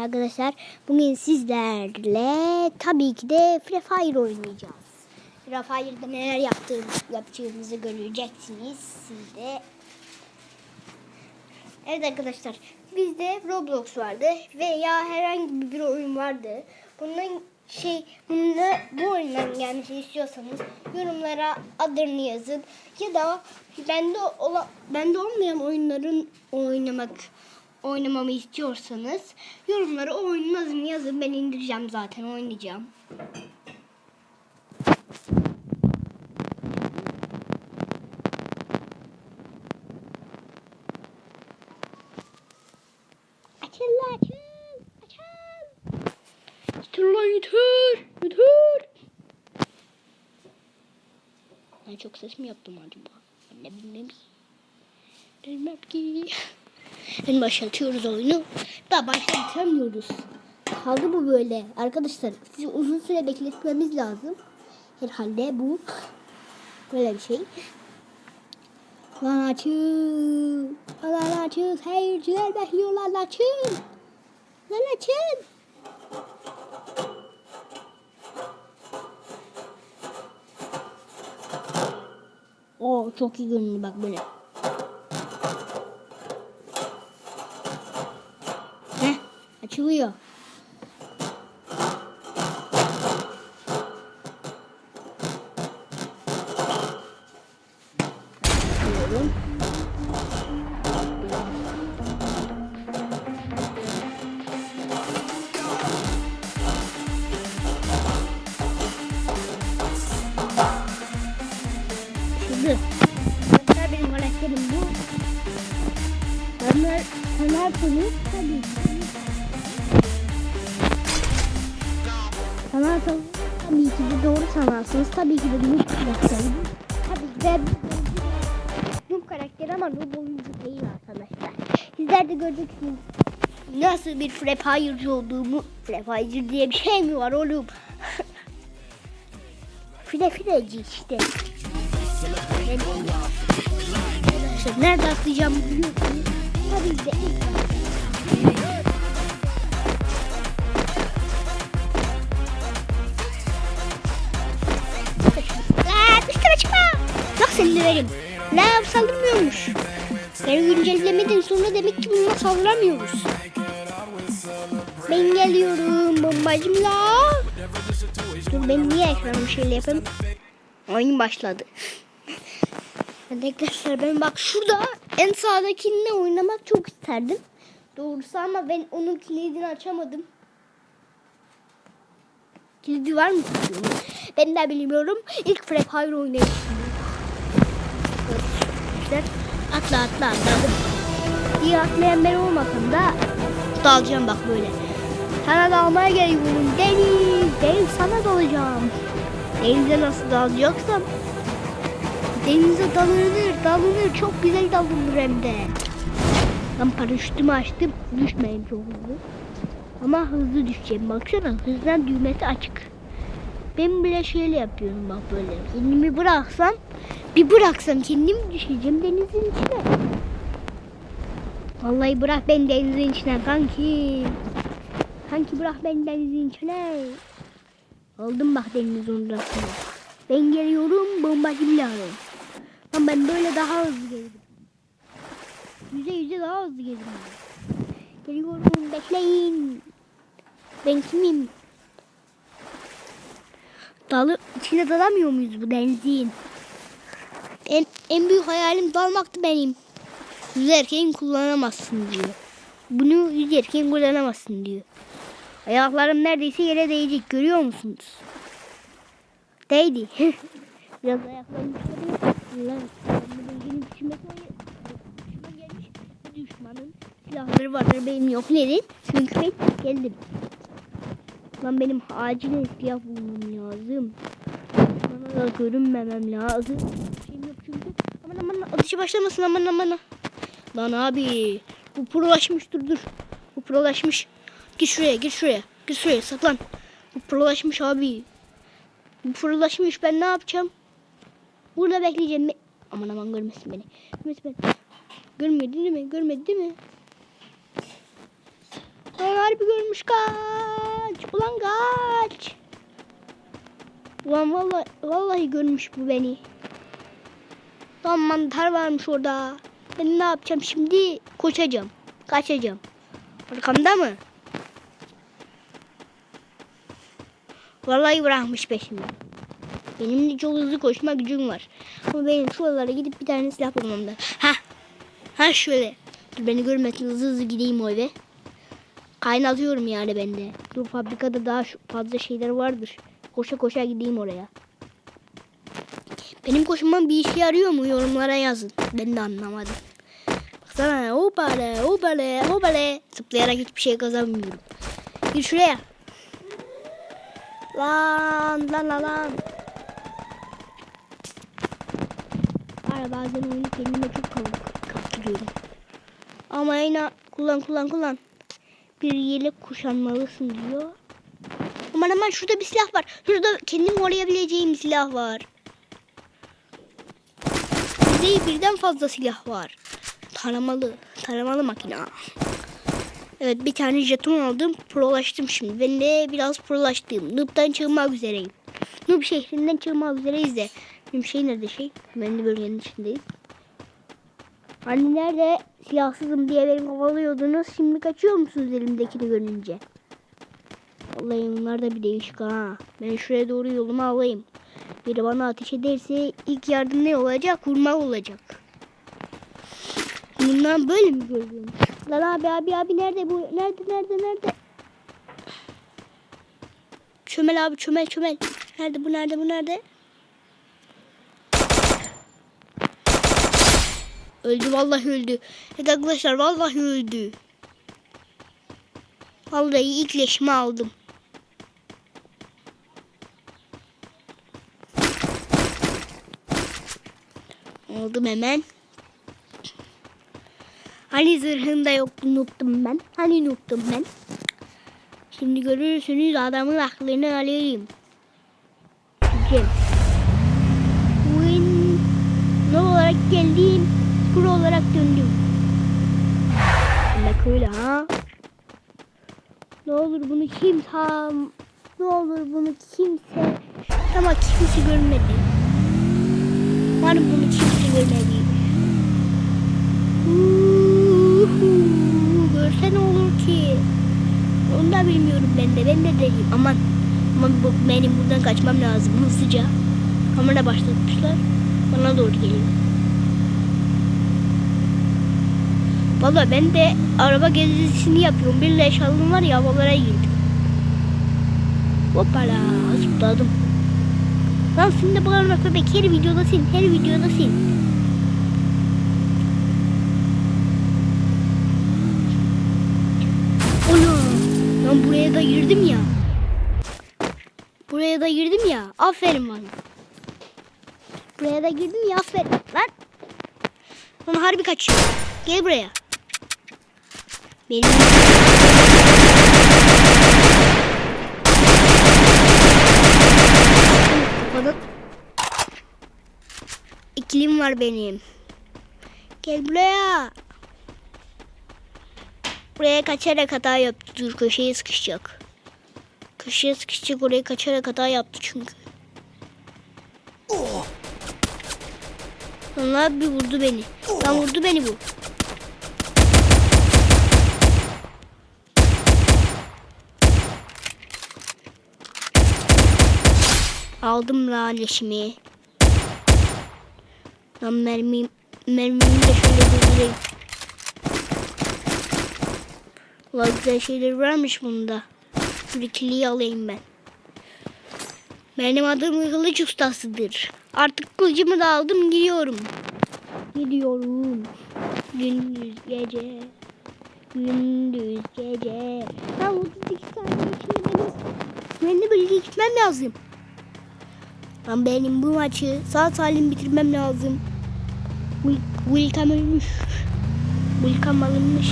arkadaşlar. Bugün sizlerle tabii ki de Free Fire oynayacağız. Free Fire'da neler yaptığımız, yapacağımızı göreceksiniz siz de. Evet arkadaşlar bizde Roblox vardı veya herhangi bir oyun vardı. Bunun şey bununla, bu oyundan gelmesini istiyorsanız yorumlara adını yazın ya da bende ola, bende olmayan oyunların oynamak oynamamı istiyorsanız yorumlara o oyunun adını yazın ben indireceğim zaten oynayacağım. Açın açın. Açın. Yeter lan yeter. Yeter. Çok ses mi yaptım acaba? Ben de bilmem ki. Bilmem ki. Ben başlatıyoruz oyunu. Daha başlatamıyoruz. Kaldı bu böyle. Arkadaşlar sizi uzun süre bekletmemiz lazım. Herhalde bu böyle bir şey. Lan açın. Lan açın. Seyirciler bekliyorlar lan açın. Lan açın. Oo çok iyi görünüyor bak böyle. Açılıyor. Şimdi benim karakterim bu. Polis tabii ki. Sanarsınız. Tabii ki de noob karakteri. Tabii de noob karakteri ama noob oyuncu değil arkadaşlar. Sizler de göreceksiniz. Nasıl bir Free Fire'cı olduğumu. Free Fire'cı diye bir şey mi var oğlum? File fileci işte. Nerede atlayacağımı biliyorsunuz. Tabii de ilk Ne yap saldırmıyormuş. Beni güncellemeden sonra demek ki bununla saldıramıyoruz. Ben geliyorum bombacımla. Dur ben niye ekranımı şöyle yapayım? Oyun başladı. Arkadaşlar ben bak şurada en sağdakinle oynamak çok isterdim. Doğrusu ama ben onun kilidini açamadım. Kilidi var mı? Ben de bilmiyorum. İlk Free Fire oynayayım. Evet, Atla atla atladım. İyi atlayan ben olmasam da dalacağım bak böyle. Sana dalmaya geliyorum Deniz. Deniz sana dalacağım. Denize nasıl dalacaksam Denize dalınır, dalınır. Çok güzel dalınır hem de. Ben paraşütümü açtım. Düşmeyin çok hızlı. Ama hızlı düşeceğim. Baksana hızdan düğmesi açık. Ben bile şöyle yapıyorum bak böyle. Kendimi bıraksam, bir bıraksam kendim düşeceğim denizin içine. Vallahi bırak ben denizin içine kanki. Kanki bırak ben denizin içine. Aldım bak denizin ortasına. Ben geliyorum bombacımla. Ama ben böyle daha hızlı geldim. Yüze yüze daha hızlı geldim. Geliyorum bekleyin. Ben kimim? Dalı içine dalamıyor muyuz bu denizin? En, en büyük hayalim dalmaktı benim. Yüzerken kullanamazsın diyor. Bunu yüzerken kullanamazsın diyor. Ayaklarım neredeyse yere değecek görüyor musunuz? Değdi. Biraz ayaklarım benim gelmiş. Düşmanın silahları vardır benim yok. Neden? Çünkü ben geldim. Lan benim acilen silah bulmam lazım. Bana da görünmemem lazım. Şeyim yok çünkü. Aman aman atışı başlamasın aman aman. Lan abi. Bu prolaşmış dur dur. Bu prolaşmış. Git şuraya git şuraya. Git şuraya saklan. Bu prolaşmış abi. Bu fırlaşmış ben ne yapacağım? Burada bekleyeceğim. Aman aman görmesin beni. Görmesin beni. Görmedi değil mi? Görmedi değil mi? Lan harbi görmüş kaç. Ulan kaç. Ulan vallahi, vallahi görmüş bu beni. Lan mantar varmış orada. Ben ne yapacağım şimdi? Koşacağım. Kaçacağım. Arkamda mı? Vallahi bırakmış peşimi. Benim de çok hızlı koşma gücüm var. Ama benim şuralara gidip bir tane silah bulmam lazım. Ha. Ha şöyle. Dur beni görmesin hızlı hızlı gideyim o eve. Kaynatıyorum yani ben de. Dur fabrikada daha fazla şeyler vardır. Koşa koşa gideyim oraya. Benim koşmam bir işe yarıyor mu yorumlara yazın. Ben de anlamadım. Baksana hopale hopale hopale. Zıplayarak hiçbir şey kazanmıyorum. Gir şuraya. Lan lan lan lan. Var bazen oyunu kendime çok kap- kaptırıyorum. Ama yine kullan kullan kullan. Bir yelek kuşanmalısın diyor. Aman aman şurada bir silah var. Şurada kendimi koruyabileceğim silah var. Değil birden fazla silah var. Taramalı. Taramalı makine. Evet bir tane jeton aldım. Prolaştım şimdi. Ben de biraz prolaştım. Noob'dan çıkmak üzereyim. Noob şehrinden çıkmak üzereyiz de. Benim şey nerede şey? De bölgenin içindeyiz. Hani nerede silahsızım diye beni kovalıyordunuz. Şimdi kaçıyor musunuz elimdekini görünce? Vallahi bunlar da bir değişik ha. Ben şuraya doğru yolumu alayım. Biri bana ateş ederse ilk yardım ne olacak? Vurma olacak. Bundan böyle mi görüyormuş? Lan abi abi abi nerede bu? Nerede nerede nerede? Çömel abi çömel çömel. Nerede bu nerede bu nerede? Öldü vallahi öldü. Evet arkadaşlar vallahi öldü. Vallahi ilk leşimi aldım. Aldım hemen. Hani zırhında yoktu unuttum ben. Hani unuttum ben. Şimdi görürsünüz adamın aklını alayım. Cem. Win ne olarak geldim, pro olarak döndüm. Demek öyle ha. Ne olur bunu kim tam, ne olur bunu kimse, ama kimse görmedi. Umarım bunu kimse görmedi. Görse ne olur ki? Onu da bilmiyorum ben de. Ben de değilim. Aman. Aman benim buradan kaçmam lazım hızlıca. Kamera başlatmışlar. Bana doğru geliyor. Valla ben de araba gezisini yapıyorum. Bir leş aldım var ya havalara girdim. Hoppala zıpladım. Lan şimdi bağırma köpek her videoda sil. Her videoda sil. Ana. Ben buraya da girdim ya. Buraya da girdim ya. Aferin bana. Buraya da girdim ya. Aferin. Lan. Lan harbi kaçıyor. Gel buraya. Benim... Kafadan... İkilim var benim. Gel buraya. Buraya kaçarak hata yaptı. Dur köşeye sıkışacak. Köşeye sıkışacak oraya kaçarak hata yaptı çünkü. Lan bir vurdu beni. Lan vurdu beni bu. Aldım lan leşimi. Lan mermim, mermimi de şöyle durdurayım. Ulan güzel şeyler varmış bunda. Bir ikiliyi alayım ben. Benim adım kılıç ustasıdır. Artık kılıcımı da aldım gidiyorum. Gidiyorum. Gündüz gece. Gündüz gece. Ben 32 saniye içinde benim. Ben de böyle gitmem lazım. Lan benim bu maçı sağ salim bitirmem lazım. Wil- Wilkam ölmüş. Wilkam alınmış.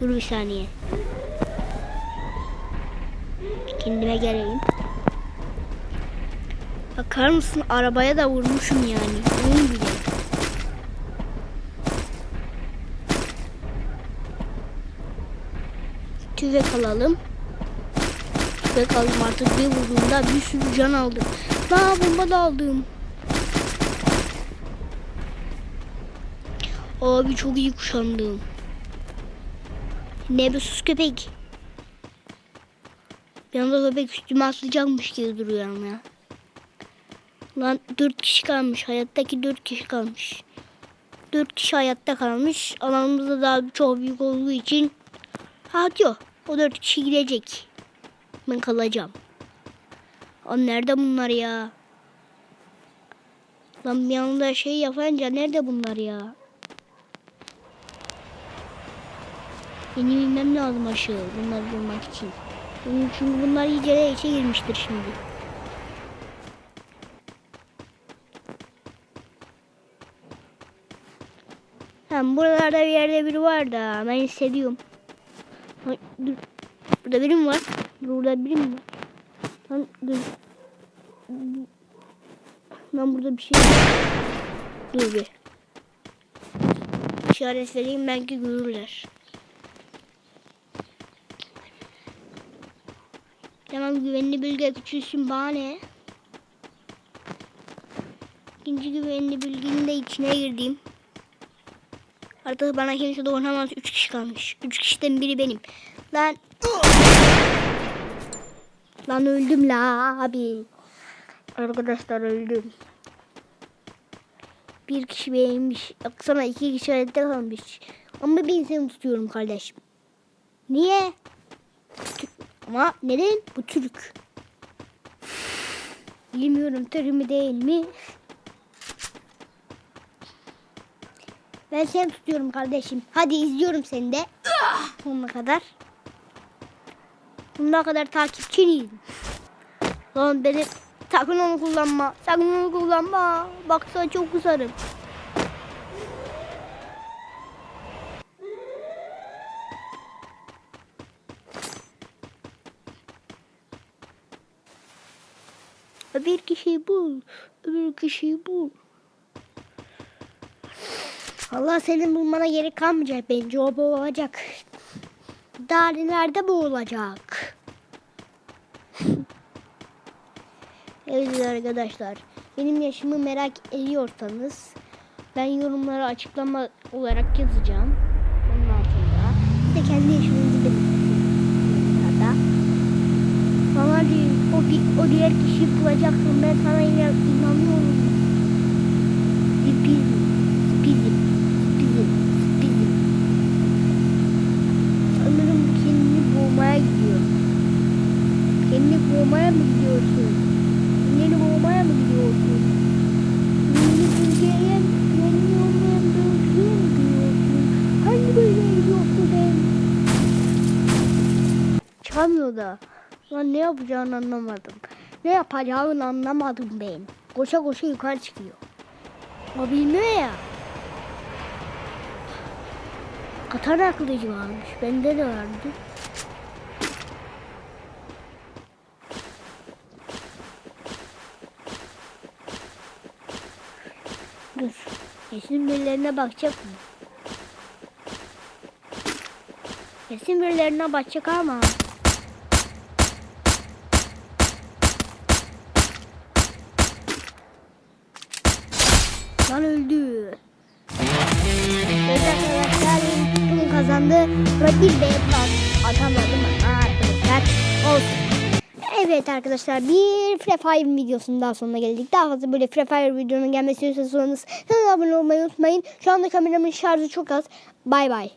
Dur bir saniye. Kendime geleyim. Bakar mısın arabaya da vurmuşum yani. Onun bile. Tüfek alalım. Tüfek aldım artık bir vurduğumda bir sürü can aldım. Daha bomba da aldım. Abi çok iyi kuşandım. Ne bir sus köpek. Anda köpek üstüme atlayacakmış gibi duruyor ama ya. Lan dört kişi kalmış. Hayattaki dört kişi kalmış. Dört kişi hayatta kalmış. Alanımız da daha çok büyük olduğu için. Ha diyor. O dört kişi gidecek. Ben kalacağım. Lan nerede bunlar ya? Lan bir anda şey yapınca nerede bunlar ya? Beni bilmem lazım aşağı bunları bulmak için. Çünkü bunlar iyice içe girmiştir şimdi. Hem buralarda bir yerde biri var da ben hissediyorum. Ay, dur. Burada biri mi var? Burada biri mi var? Lan dur. Ben burada bir şey Dur bir. İşaret vereyim belki görürler. Tamam güvenli bölge küçülsün bana ne? İkinci güvenli bölgenin de içine girdim. Artık bana kimse dokunamaz. Üç kişi kalmış. Üç kişiden biri benim. Lan. Lan öldüm la abi. Arkadaşlar öldüm. Bir kişi beğenmiş. Baksana iki kişi hayatta kalmış. Ama ben seni tutuyorum kardeşim. Niye? Ama neden? Bu Türk. Bilmiyorum Türk mü değil mi? Ben seni tutuyorum kardeşim. Hadi izliyorum seni de. Sonuna kadar. Sonuna kadar takipçiniyim. Lan beni sakın onu kullanma. Sakın onu kullanma. Baksana çok kızarım. Bir kişiyi bul. Öbür kişiyi bul. Allah senin bulmana gerek kalmayacak bence o boğulacak. Daha nerede boğulacak? evet arkadaşlar. Benim yaşımı merak ediyorsanız ben yorumlara açıklama olarak yazacağım. Ondan sonra bir de kendi yaşınızı belirtin. Bana değil, o, o diğer kişiyi bulacaksın. Ben sana inan inanıyorum. Bizim, Lan ne yapacağını anlamadım. Ne yapacağını anlamadım ben. Koşa koşa yukarı çıkıyor. O bilmiyor ya. Katana kılıcı varmış. Bende de vardı. Dur. Kesin birilerine bakacak mı? Kesin birilerine bakacak ama. Lan öldü. Evet arkadaşlar tutkum kazandı. Rakip plus atamadım ama arkadaşlar olsun. Evet arkadaşlar bir Free Fire videosunun daha sonuna geldik. Daha fazla böyle Free Fire videonun gelmesi istiyorsanız abone olmayı unutmayın. Şu anda kameramın şarjı çok az. Bay bay.